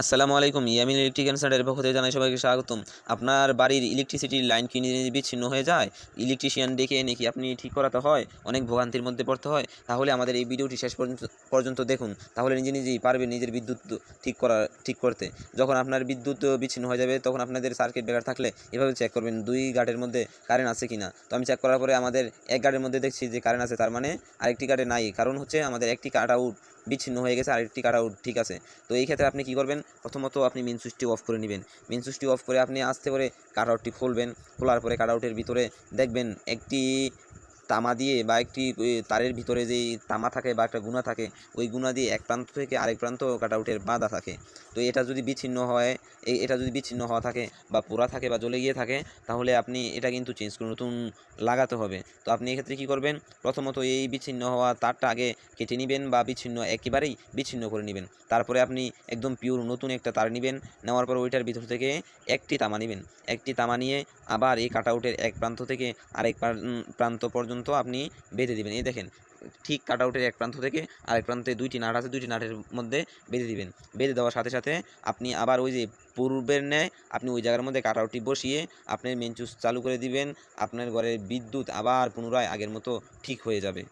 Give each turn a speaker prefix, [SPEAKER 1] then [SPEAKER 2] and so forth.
[SPEAKER 1] আসসালামু আলাইকুম, ইয়ামিন ইলেকট্রিক্যাল সেন্টারের পক্ষ থেকে জানাই সবাইকে স্বাগতম। আপনার বাড়ির ইলেকট্রিসিটির লাইন কি বিচ্ছিন্ন হয়ে যায়? ইলেকট্রিশিয়ান ডেকে এনে কি আপনি ঠিক করাতে হয়? অনেক ভোগান্তির মধ্যে পড়তে হয়। তাহলে আমাদের এই ভিডিওটি শেষ পর্যন্ত পর্যন্ত দেখুন। তাহলে নিজে নিজেই পারবেন নিজের বিদ্যুৎ ঠিক করা, ঠিক করতে। যখন আপনার বিদ্যুৎ বিচ্ছিন্ন হয়ে যাবে, তখন আপনাদের সার্কিট ব্রেকার থাকলে এভাবে চেক করবেন, দুই গার্ডের মধ্যে কারেন্ট আছে কিনা। তো আমি চেক করার পরে আমাদের এক গার্ডের মধ্যে দেখছি যে কারেন্ট আছে, তার মানে আরেকটি গার্ডে নাই। কারণ হচ্ছে আমাদের একটি কাট আউট বিচ্ছিন্ন হয়ে গেছে, আরেকটি কাট আউট ঠিক আছে? তো এই ক্ষেত্রে আপনি কি করবেন? প্রথমত আপনি মেন সুইচটি অফ করে নেবেন। মেন সুইচটি অফ করে আপনি আস্তে করে কাট আউটটি খুলবেন। খোলার পরে কাটআউটের ভিতরে দেখবেন একটি তামা দিয়ে বা একটি তারের ভিতরে যেই তামা থাকে বা একটা গুণা থাকে ওই গুণা দিয়ে এক প্রান্ত থেকে আরেক প্রান্ত কাট আউটের বাঁধা থাকে। তো এটা যদি বিচ্ছিন্ন হয় এই এটা যদি বিচ্ছিন্ন হওয়া থাকে বা পোড়া থাকে বা জ্বলে গিয়ে থাকে তাহলে আপনি এটা কিন্তু চেঞ্জ করে নতুন লাগাতে হবে। তো আপনি এক্ষেত্রে কী করবেন? প্রথমত এই বিচ্ছিন্ন হওয়া তারটা আগে কেটে নেবেন বা বিচ্ছিন্ন একেবারেই বিচ্ছিন্ন করে নেবেন। তারপরে আপনি একদম পিওর নতুন একটা তার নেবেন নেওয়ার পর ওইটার ভিতর থেকে একটি তামা নেবেন। একটি তামা নিয়ে আবার এই কাট আউটের এক প্রান্ত থেকে আরেক প্রান্ত উম, প্রান্ত আপনি বেঁধে দিবেন। এই দেখেন, ঠিক কাট আউটের এক প্রান্ত থেকে আরেক প্রান্তে দুইটি নাট আছে, দুইটি নাটের মধ্যে বেঁধে দিবেন। বেঁধে দেওয়ার সাথে সাথে আপনি আবার ওই যে পূর্বের ন্যায় আপনি ওই জায়গার মধ্যে কাট আউটটি বসিয়ে আপনার মেন চালু করে দিবেন। আপনার ঘরের বিদ্যুৎ আবার পুনরায় আগের মতো ঠিক হয়ে যাবে।